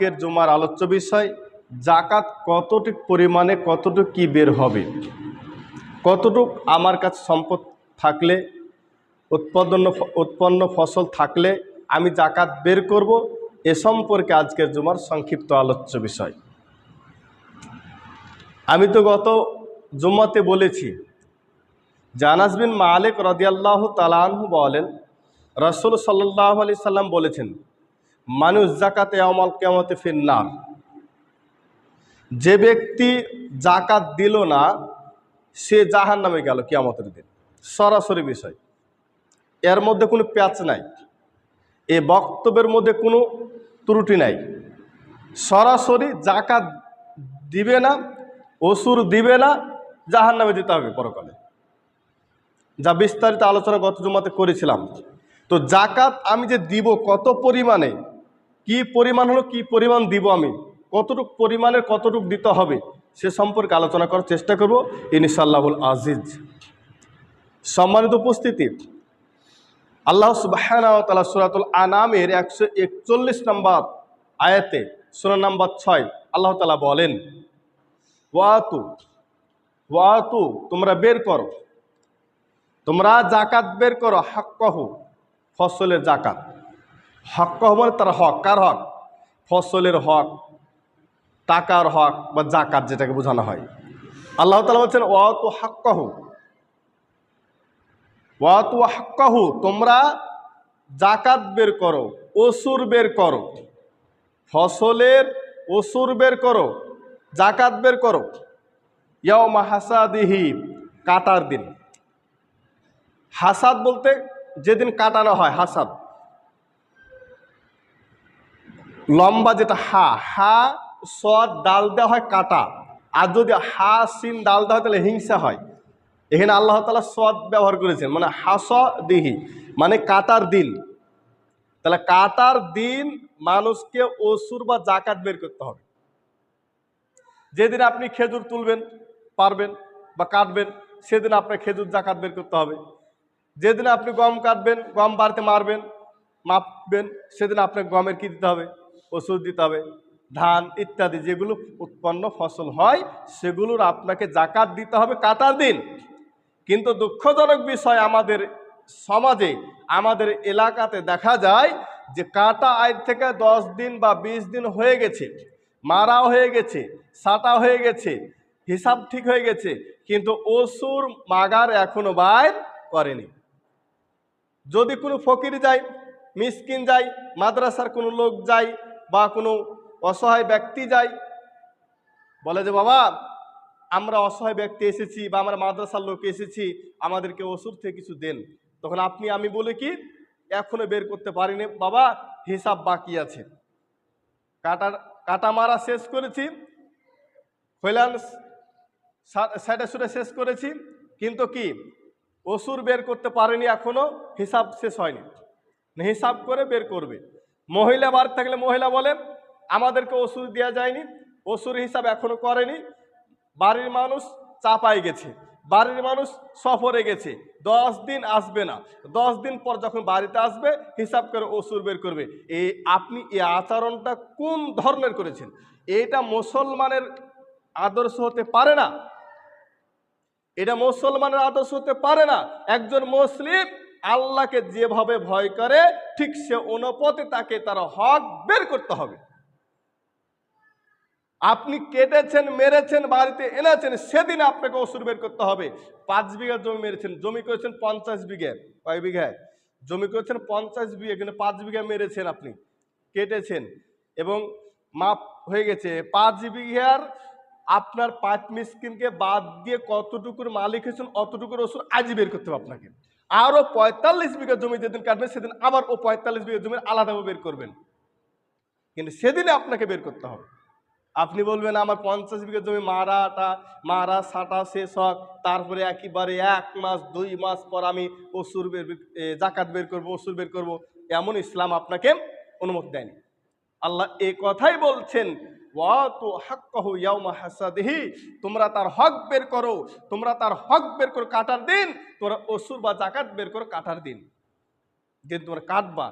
আজকের জুমার আলোচ্য বিষয়, জাকাত কতটুক পরিমাণে, কতটুক কি বের হবে? কতটুক আমার কাছে সম্পদ থাকলে উৎপাদন উৎপন্ন ফসল থাকলে আমি জাকাত বের করব? এ সম্পর্কে আজকের জুমার সংক্ষিপ্ত আলোচ্য বিষয়। আমি তো গত জুম্মাতে বলেছি জানাস বিন মালিক রদিয়াল্লাহ তালানহু বলেন, রসুল সাল্লাহ আলি সাল্লাম বলেছেন মানুষ জাকাতে আমল কেমতে ফিন্নার যে ব্যক্তি জাকাত দিল না, সে জাহান নামে গেল কিয়ামতের দিন। সরাসরি বিষয়। এর মধ্যে কোনো প্যাচ নাই। এ বক্তব্যের মধ্যে কোনো ত্রুটি নাই। সরাসরি জাকাত দিবে না অসুর দিবে না জাহান নামে দিতে হবে পরকালে। যা বিস্তারিত আলোচনা গত জমাতে করেছিলাম। তো জাকাত আমি যে দিব কত পরিমাণে কি পরিমাণ হলো, কি পরিমাণ দিব আমি, কতটুক পরিমাণের কতটুক দিতে হবে, সে সম্পর্কে আলোচনা করার চেষ্টা করব ইনশাল্লাহুল আজিজ। সম্মানিত উপস্থিতি, আল্লাহ সুবাহানা সুরাতুল আনামের একশো একচল্লিশ নম্বর আয়াতে, সুরা নাম্বার ছয়, আল্লাহ তালা বলেন, ওয়াতু ওয়াতু, তোমরা বের করো। তোমরা জাকাত বের করো হাক্কহ, ফসলের জাকাত হাক্কহ মানে তার হক, কার হক? ফসলের হক, টাকার হক বা জাকাত যেটাকে বোঝানো হয়। আল্লাহ তালা বলছেন ওয়াতু হাক্কহ। ওয়াতু হাক্কহ, তোমরা জাকাত বের করো অসুর বের করো, ফসলের অসুর বের করো জাকাত বের করো ইয়াও মাহাসাদিহি কাটার দিন। হাসাদ বলতে যেদিন কাটানো হয়, হাসাদ। লম্বা যেটা হা হা সদ ডাল দেওয়া হয় কাটা। আর যদি হা সিন ডাল দেওয়া হয়, তাহলে হিংসা হয়। এখানে আল্লাহ তালা সদ ব্যবহার করেছেন মানে হাস দিহি মানে কাটার দিন তাহলে কাটার দিন মানুষকে অসুর বা জাকাত বের করতে হবে। যেদিন আপনি খেজুর তুলবেন, পারবেন বা কাটবেন, সেদিন আপনার খেজুর জাকাত বের করতে হবে। যেদিন আপনি গম কাটবেন, গম বাড়িতে মারবেন, মাপবেন, সেদিন আপনার গমের কি দিতে হবে? ওষুধ দিতে হবে, ধান ইত্যাদি যেগুলো উৎপন্ন ফসল হয় সেগুলোর আপনাকে জাকাত দিতে হবে কাটার দিন। কিন্তু দুঃখজনক বিষয় আমাদের সমাজে, আমাদের এলাকাতে দেখা যায় যে কাটা আয় থেকে দশ দিন বা ২০ দিন হয়ে গেছে, মারাও হয়ে গেছে সাটা হয়ে গেছে, হিসাব ঠিক হয়ে গেছে, কিন্তু অসুর মাগার এখনও বাইর করেনি। যদি কোনো ফকির যায়, মিসকিন যায়, মাদ্রাসার কোনো লোক যায় বা কোনো অসহায় ব্যক্তি যায় বলে যে, বাবা, আমরা অসহায় ব্যক্তি এসেছি বা আমরা মাদ্রাসার লোক এসেছি, আমাদেরকে ওষুধ থেকে কিছু দেন। তখন আপনি, আমি বলে কি, এখনও বের করতে পারিনি। বাবা, হিসাব বাকি আছে। কাটার কাটা মারা শেষ করেছি। খৈলান সাইডে সুরে শেষ করেছি। কিন্তু কি অসুর বের করতে পারেনি এখনও, হিসাব শেষ হয়নি। হিসাব করে বের করবে। মহিলা বার থাকলে মহিলা বলে আমাদেরকে ওষুধ দেওয়া যায়নি ওষুর হিসাব এখনও করেনি। বাড়ির মানুষ চাপাই গেছে, বাড়ির মানুষ সফরে গেছে, দশ দিন আসবে না। দশ দিন পর যখন বাড়িতে আসবে, হিসাব করে ওষুধ বের করবে। এই আপনি এই আচরণটা কোন ধরনের করেছেন? এটা মুসলমানের আদর্শ হতে পারে না। এটা মুসলমানের আদর্শ হতে পারে না। একজন মুসলিম আল্লাহকে যেভাবে ভয় করে, ঠিক সে অনুপথে তাকে তার হক বের করতে হবে। আপনি কেটেছেন, মেরেছেন, বাড়িতে এনেছেন, সেদিন আপনাকে ওষুধ বের করতে হবে। পাঁচ বিঘা জমি মেরেছেন, জমি করেছেন পঞ্চাশ বিঘে, কয় বিঘায় জমি করেছেন পঞ্চাশ বিঘে, কিন্তু পাঁচ বিঘা মেরেছেন আপনি, কেটেছেন। এবং মাপ হয়ে গেছে, পাঁচ বিঘার আপনার পাঁচ মিসকিনকে বাদ দিয়ে কতটুকুর মালিক হয়েছেন, অতটুকুর ওষুধ আজই বের করতে হবে আপনাকে। আরও পঁয়তাল্লিশ বিঘা জমি যেদিন কাটবেন, সেদিন আবার ও পঁয়তাল্লিশ বিঘা জমি আলাদাভাবে বের করবেন। কিন্তু সেদিনে আপনাকে বের করতে হবে। আপনি বলবেন, আমার পঞ্চাশ বিঘা জমি মারাটা, মারা, সাটা, শেষ হোক। তারপরে একেবারে এক মাস, দুই মাস পর আমি অসুর বের জাকাত বের করব অসুর বের করব। এমন ইসলাম আপনাকে অনুমতি দেয়নি। আল্লাহ এ কথাই বলছেন তোমরা তার হক বের করো, তোমরা তার হক বের করো কাটার দিন, তোমরা অসুর বা জাকাত বের করো কাটার দিন। যেদিন তোমরা কাটবা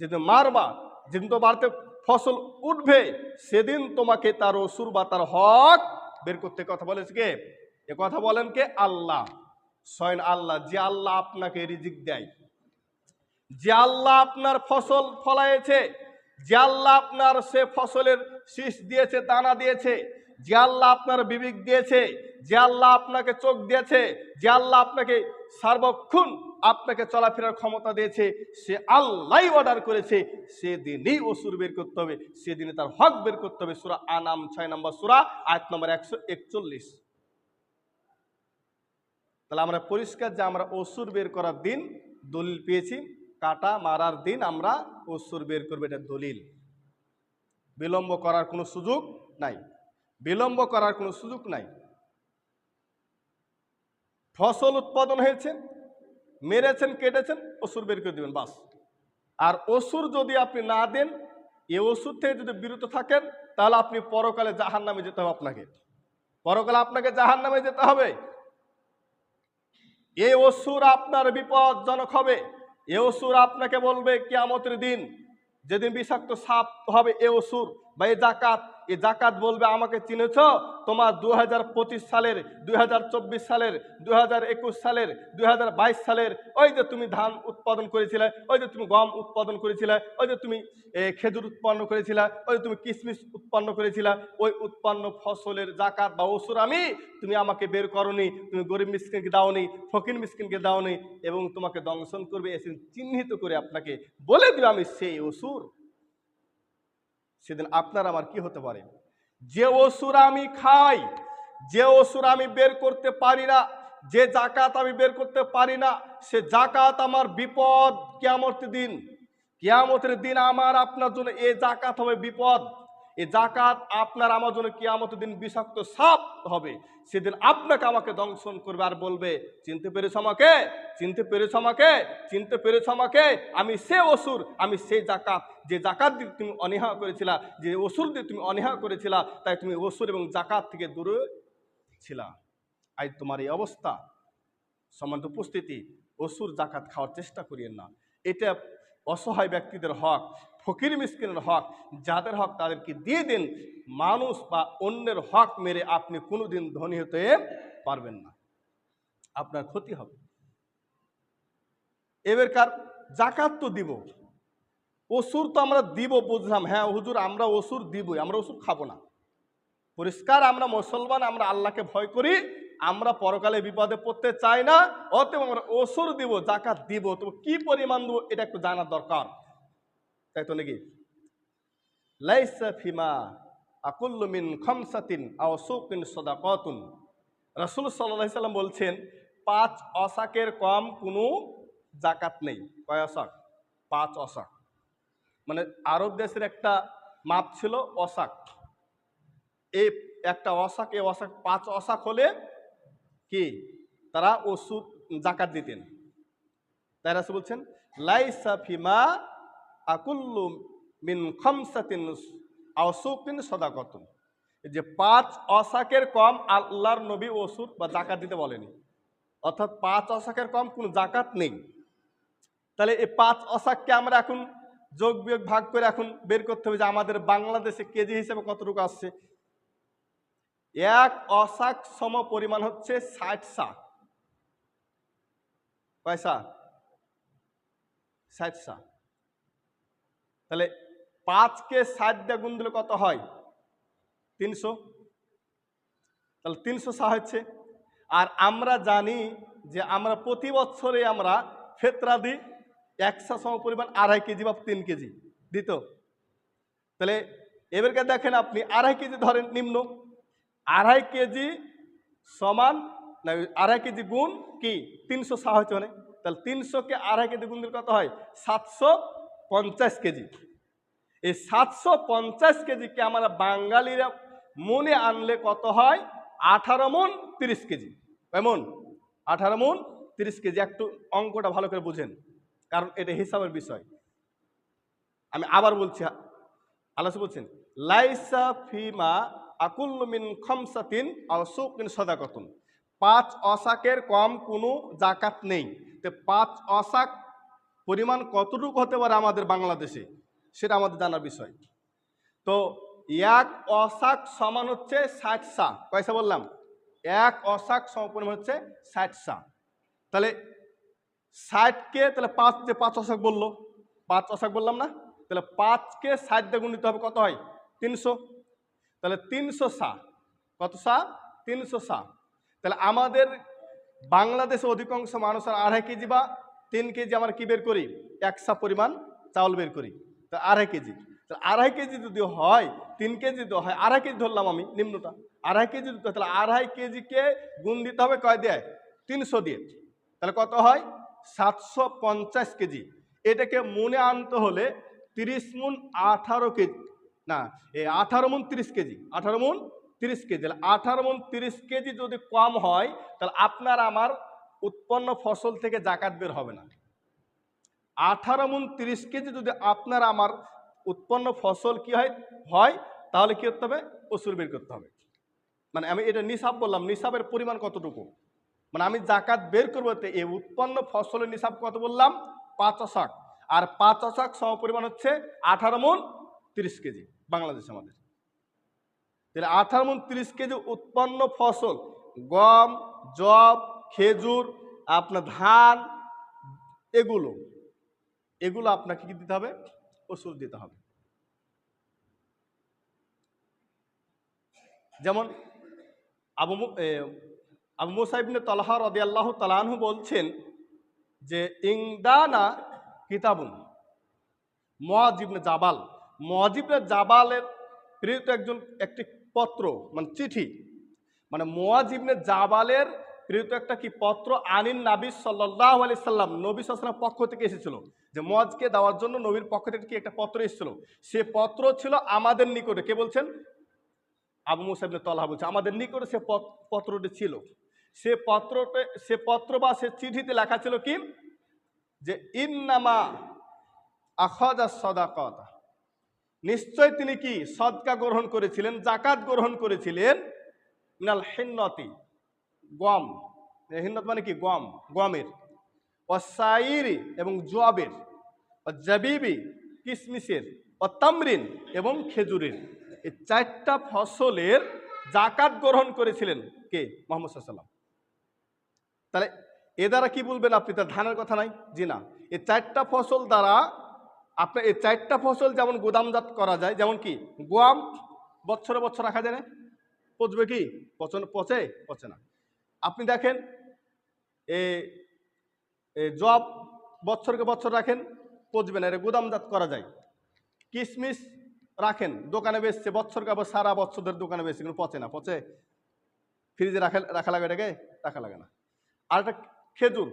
যেদিন মারবা, যেদিন তো বাড়িতে ফসল উঠবে, সেদিন তোমাকে তার অসুর বা তার হক বের করতে কথা বলেছে কে? এ কথা বলেন কে? আল্লাহ। স্বয়ং আল্লাহ, যে আল্লাহ আপনাকে রিজিক দেয়, যে আল্লাহ আপনার ফসল ফলাইছে যে আল্লাহ আপনার সে ফসলের শীষ দিয়েছে, দানা দিয়েছে, যে আল্লাহ আপনার বিবেক দিয়েছে, যে আল্লাহ আপনাকে চোখ দিয়েছে, যে আল্লাহ আপনাকে সার্বক্ষণ আপনাকে চলাফেরার ক্ষমতা দিয়েছে, সে আল্লাহ অর্ডার করেছে, সেদিনই অসুর বের করতে হবে সেদিনে তার হক বের করতে হবে। সুরা আনাম ছয় নম্বর সুরা আট নম্বর একশো একচল্লিশ। তাহলে আমরা পরিষ্কার যে আমরা অসুর বের করার দিন দলিল পেয়েছি কাটা মারার দিন আমরা অসুর বের করব, এটা দলিল। বিলম্ব করার কোনো সুযোগ নাই। বিলম্ব করার কোনো সুযোগ নাই। ফসল উৎপাদন হয়েছে, মেরেছেন, কেটেছেন অসুর বের করে দেবেন, বাস। আর অসুর যদি আপনি না দেন, এ ওষুধ থেকে যদি বিরত থাকেন, তাহলে আপনি পরকালে জাহান নামে যেতে হবে আপনাকে। পরকালে আপনাকে জাহান নামে যেতে হবে। এই অসুর আপনার বিপদজনক হবে। এ অসুর আপনাকে বলবে কেয়ামতের দিন, যেদিন বিষাক্ত সাপ হবে, এ অসুর, বা এ জাকাত। এ জাকাত বলবে, আমাকে চিনেছ? তোমার দু হাজার পঁচিশ সালের দুই হাজার চব্বিশ সালের দুই হাজার একুশ সালের দুই হাজার বাইশ সালের, ওই যে তুমি ধান উৎপাদন করেছিলে, ওই যে তুমি গম উৎপাদন করেছিলে, ওই যে তুমি খেজুর উৎপন্ন করেছিলা, ওই যে তুমি কিশমিশ উৎপন্ন করেছিলা, ওই উৎপন্ন ফসলের জাকাত বা ওসুর আমি, তুমি আমাকে বের করনি, তুমি গরিব মিসকিনকে দাওনি, ফকির মিসকিনকে দাওনি এবং তোমাকে দংশন করবে, এসে চিহ্নিত করে আপনাকে বলে দিবে আমি সেই অসুর সেদিন আপনার আমার কি হতে পারে? যে অসুর আমি খাই, যে অসুর আমি বের করতে পারি না, যে জাকাত আমি বের করতে পারি না, সে জাকাত আমার বিপদ, কেয়ামতের দিন। কেয়ামতের দিন আমার আপনার জন্য এ জাকাত হবে বিপদ। এ জাকাত আপনার আমার জন্য কেয়ামতের দিন বিষাক্ত সাপ হবে। সেদিন আপনাকে আমাকে দংশন করবে আর বলবে, চিনতে পেরেছ আমাকে? চিনতে পেরেছ আমাকে? চিনতে পেরেছ আমাকে? আমি সে অসুর, আমি সেই জাকাত যে জাকাত দিয়ে তুমি অনীহা করেছিলা, যে অসুর দিয়ে তুমি অনীহা করেছিলা, তাই তুমি অসুর এবং জাকাত থেকে দূরে ছিলা। আজ তোমার এই অবস্থা। সমান্ত উপস্থিতি, অসুর জাকাত খাওয়ার চেষ্টা করিয়েন না। এটা অসহায় ব্যক্তিদের হক। ফকির মিসকিনের হক, যাদের হক তাদেরকে দিয়ে দিন, মানুষ বা অন্যের হক মেরে আপনি কোনোদিন ধনী হতে পারবেন না। আপনার ক্ষতি হবে। এবারকার জাকাত তো দিব অসুর তো আমরা দিব বুঝলাম হ্যাঁ হুজুর আমরা অসুর দিবই, আমরা অসুর খাব না। পরিষ্কার আমরা মুসলমান, আমরা আল্লাহকে ভয় করি, আমরা পরকালে বিপদে পড়তে চাই না, অতএব আমরা অসুর দিব, জাকাত দিব, তবে কি পরিমাণ দেবো এটা একটু জানার দরকার। তাই তো নাকি? লাইসা ফিমা আকুল্লু মিন খমসাতিন আও সুকিন সদাকতুন। রাসূল আলাইহি সাল্লাম বলছেন, পাঁচ অসাকের কম কোনো জাকাত নেই। কয় অসাক পাঁচ অসাক মানে আরব দেশের একটা মাপ ছিল অসাক এই একটা অসাক এই অসাক পাঁচ অসাক হলে কি? তারা ওষুধ জাকাত দিতেন। তাই রাসূল বলছেন, লাইসা ফিমা আকুল্লু মিন খমসাতিন আউসুকিন সদাকতুন। যে পাঁচ অসাকের কম আল্লাহর নবী ওষুধ বা জাকাত দিতে বলেনি। অর্থাৎ পাঁচ অসাকের কম কোনো জাকাত নেই। তাহলে এই পাঁচ অসাককে আমরা এখন যোগ বিয়োগ ভাগ করে এখন বের করতে হবে যে আমাদের বাংলাদেশে কেজি হিসেবে কতটুকু আসছে। এক অশাক সম পরিমাণ হচ্ছে ষাট শাক। পয়সা ষাট শাক। তাহলে পাঁচকে ষাট দিয়ে গুণ দিলে কত হয়? তিনশো। তাহলে তিনশো সা হচ্ছে। আর আমরা জানি যে আমরা প্রতি বছরে আমরা ফেতরা দিই একশো সম পরিমাণ আড়াই কেজি বা তিন কেজি। দিত। তাহলে এবারকে দেখেন আপনি, আড়াই কেজি ধরেন নিম্ন। আড়াই কেজি সমান না, আড়াই কেজি গুণ কি? তিনশো সা হচ্ছে মানে। তাহলে তিনশোকে আড়াই কেজি গুণ দিলে কত হয়? সাতশো পঞ্চাশ কেজি। এই সাতশো পঞ্চাশ কেজিকে আমরা বাঙালিরা মনে আনলে কত হয়? আঠারো মন তিরিশ কেজি। এমন আঠারো মন তিরিশ কেজি। একটু অঙ্কটা ভালো করে বুঝেন, কারণ এটা হিসাবের বিষয়। আমি আবার বলছি, আল্লাহ বলছেন, লাইসা ফিমা আকুল্লমিন খমসাতিন আর সুকিন সদাকতুন। পাঁচ অশাকের কম কোনো জাকাত নেই। তো পাঁচ অসাক পরিমাণ কতটুকু হতে পারে আমাদের বাংলাদেশে, সেটা আমাদের জানার বিষয়। তো এক অশাক সমান হচ্ছে ষাট সা, কয়সা বললাম? এক অশাক সমপরিমাণ হচ্ছে ষাট সা। তাহলে ষাটকে, তাহলে পাঁচ যে পাঁচ অশাক বলল। পাঁচ অশাক বললাম না? তাহলে পাঁচকে ষাট দিয়ে গুণিত হবে কত হয়? তিনশো। তাহলে তিনশো সা। কত সা? তিনশো সা। তাহলে আমাদের বাংলাদেশে অধিকাংশ মানুষের আড়াই কেজি বা তিন কেজি আমার কি বের করি? একশা পরিমাণ চাউল বের করি। তো আড়াই কেজি। আড়াই কেজি যদি হয়, তিন কেজি যদি হয়, আড়াই কেজি ধরলাম আমি নিম্নটা। আড়াই কেজি তাহলে আড়াই কেজিকে গুণ দিতে হবে কয় দেয়? তিনশো দিয়ে। তাহলে কত হয়? সাতশো পঞ্চাশ কেজি। এটাকে মনে আনতে হলে তিরিশ মুন আঠারো কেজি। না এই আঠারো মুন তিরিশ কেজি। আঠারো মুন তিরিশ কেজি। তাহলে আঠারো মুন তিরিশ কেজি যদি কম হয়, তাহলে আপনার আমার উৎপন্ন ফসল থেকে জাকাত বের হবে না। আঠারো মন তিরিশ কেজি যদি আপনার আমার উৎপন্ন ফসল কি হয় হয়, তাহলে কি করতে হবে? প্রচুর বের করতে হবে। মানে আমি এটা নিসাব বললাম, নিসাবের পরিমাণ কতটুকু? মানে আমি জাকাত বের করব এই উৎপন্ন ফসলের নিসাব কত বললাম? পাঁচ অশাক। আর পাঁচ অশাক সম পরিমাণ হচ্ছে আঠারো মন তিরিশ কেজি, বাংলাদেশ আমাদের। তাহলে আঠারো মন তিরিশ কেজি উৎপন্ন ফসল, গম জব খেজুর, আপনার ধান, এগুলো। এগুলো আপনাকে কি দিতে হবে? ওষুধ দিতে হবে। যেমন আবু আবু মুসাইবনে তলহা রদি আল্লাহ তালানহু বলছেন যে, ইংদানা কিতাবুন। মজিবনে জাবাল। মজিবনে জাবালের প্রেরিত একজন, একটি পত্র মানে চিঠি। মানে মোয়াজিবনে জাবালের প্রেরিত একটা কি পত্র আনিন নাবি সাল্লাহ আলি সাল্লাম, নবী সাল্লাম পক্ষ থেকে এসেছিল। যে মজকে দেওয়ার জন্য নবীর পক্ষ থেকে কি একটা পত্র এসেছিল? সে পত্র ছিল আমাদের নিকটে। কে বলছেন? আবু মুসাইবনে তলহা বলছে আমাদের নিকটে সে পত্রটি ছিল। সে পত্রতে, সে পত্র বা সে চিঠিতে লেখা ছিল কি? যে ইন্নামা আখাজা সদাকত। নিশ্চয় তিনি কি? সদকা গ্রহণ করেছিলেন জাকাত গ্রহণ করেছিলেন মিনাল হিন্নতি। গম। হিন্নত মানে কি? গম। গমের। অসাইরি এবং জোয়াবের ও জাবিবি কিসমিসের। ও তামরিন এবং খেজুরের। এই চারটা ফসলের জাকাত গ্রহণ করেছিলেন কে? মোহাম্মদ সাল্লাম তাহলে এ দ্বারা কি বলবেন আপনি? তার ধানের কথা নাই? জি না। এই চারটা ফসল দ্বারা আপনার এই চারটা ফসল যেমন গুদামজাত করা যায়, যেমন কি? গোয়াম বছরে বছর রাখা যায় না? পচবে কি? পচন পচে? পচে না। আপনি দেখেন, এ জব বছরকে বছর রাখেন পচবে না, এটা গুদামজাত করা যায়। কিশমিশ রাখেন, দোকানে বেচছে বছর আবার সারা বছর ধরে দোকানে বেচছে, কিন্তু পচে না, পচে। ফ্রিজে রাখা রাখা লাগে এটাকে, রাখা লাগে না। আর একটা খেজুর